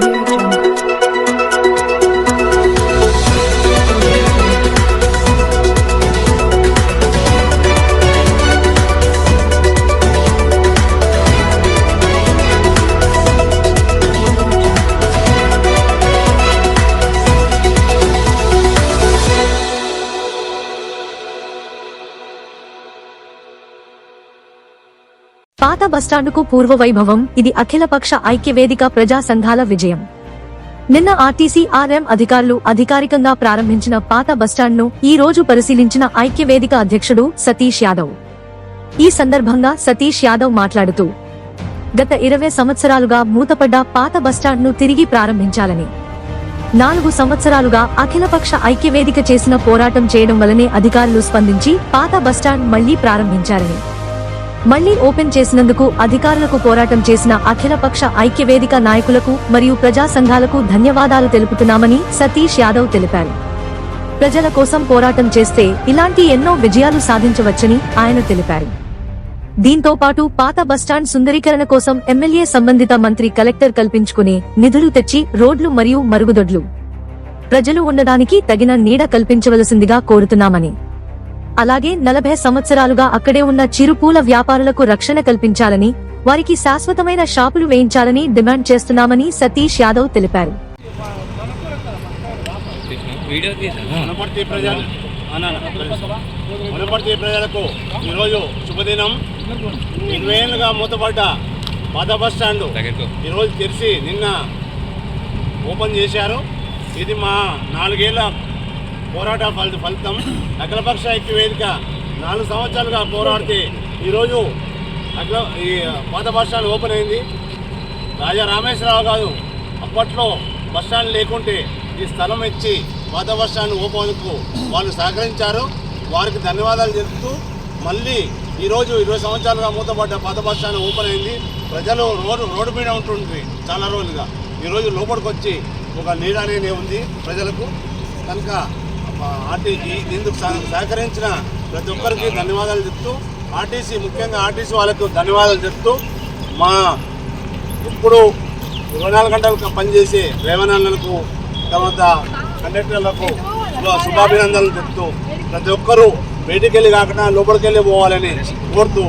morning. పాత బస్టాండుకు పూర్వ వైభవం ఇది అఖిలపక్ష ఐక్యవేదిక ప్రజా సంఘాల విజయం. నిన్న ఆర్టీసీ ఆర్ఎం అధికారులు అధికారికంగా ప్రారంభించిన పాత బస్టాండ్ను ఈ రోజు పరిశీలించిన ఐక్యవేదిక అధ్యక్షుడు సతీష్ యాదవ్. ఈ సందర్భంగా సతీష్ యాదవ్ మాట్లాడుతూ గత ఇరవై సంవత్సరాలుగా మూతపడ్డ పాత బస్టాండ్ను తిరిగి ప్రారంభించాలని నాలుగు సంవత్సరాలుగా అఖిలపక్ష ఐక్యవేదిక చేసిన పోరాటం చేయడం వల్లనే అధికారులు స్పందించి పాత బస్టాండ్ మళ్ళీ ప్రారంభించారని మళ్ళీ ఓపెన్ చేసినందుకు అధికారులకు పోరాటం చేసిన అఖిలపక్ష ఐక్యవేదిక నాయకులకు మరియు ప్రజా సంఘాలకు ధన్యవాదాలు తెలుపుతున్నామని సతీష్ యాదవ్ తెలిపారు. ప్రజల కోసం పోరాటం చేస్తే ఇలాంటి ఎన్నో విజయాలు సాధించవచ్చని ఆయన తెలిపారు. దీంతో పాటు పాత బస్టాండ్ సుందరీకరణ కోసం ఎమ్మెల్యే సంబంధిత మంత్రి కలెక్టర్ కల్పించుకునే నిధులు తెచ్చి రోడ్లు మరియు మరుగుదొడ్లు. ప్రజలు ఉండడానికి తగిన నీడ కల్పించవలసిందిగా కోరుతున్నామని అలాగే నలభై సంవత్సరాలుగా అక్కడే ఉన్న చిరుపూల వ్యాపారులకు రక్షణ కల్పించాలని వారికి శాశ్వతమైన షాపులు వేయించాలని డిమాండ్ చేస్తున్నామని సతీష్ యాదవ్ తెలిపారు. ప్రజలకు ఈరోజు శుభదినం. ఇరవై ఏళ్ళుగా మూతపడ్డ పాత బస్ స్టాండ్ ఈరోజు తెరిచి నిన్న ఓపెన్ చేశారు. ఇది మా నాలుగేళ్ళ పోరాట ఫలిత ఫలితం అఖిలపక్ష ఐక్య వేదిక నాలుగు సంవత్సరాలుగా పోరాడితే ఈరోజు అఖిల ఈ పాత బస్ స్టాండ్ ఓపెన్ అయింది. రాజా రామేశ్వరరావు గారు అప్పట్లో బస్ స్టాండ్ లేకుంటే ఈ స్థలం ఇచ్చి పాత బస్ స్టాండ్ ఓపెన్కు వాళ్ళు సహకరించారు. వారికి ధన్యవాదాలు చెబుతూ మళ్ళీ ఈరోజు ఇరవై సంవత్సరాలుగా మూతపడ్డ పాత బస్ స్టాండ్ ఓపెన్ అయింది. ప్రజలు రోడ్డు రోడ్డు మీద ఉంటుంది చాలా రోజులుగా. ఈరోజు లోపలికి వచ్చి ఒక నీడ అనేది ఉంది ప్రజలకు. కనుక ఆర్టీకి ఇందుకు సహకరించిన ప్రతి ఒక్కరికి ధన్యవాదాలు చెప్తూ ఆర్టీసీ ముఖ్యంగా ఆర్టీసీ వాళ్ళకు ధన్యవాదాలు చెప్తూ మా ఇప్పుడు ఇరవై నాలుగు గంటలు పనిచేసే రేవనన్నలకు తర్వాత కండక్టర్లకు శుభాభినందనలు చెప్తూ ప్రతి ఒక్కరూ బయటికి వెళ్ళి కాకుండా లోపలికి వెళ్ళి పోవాలని కోరుతూ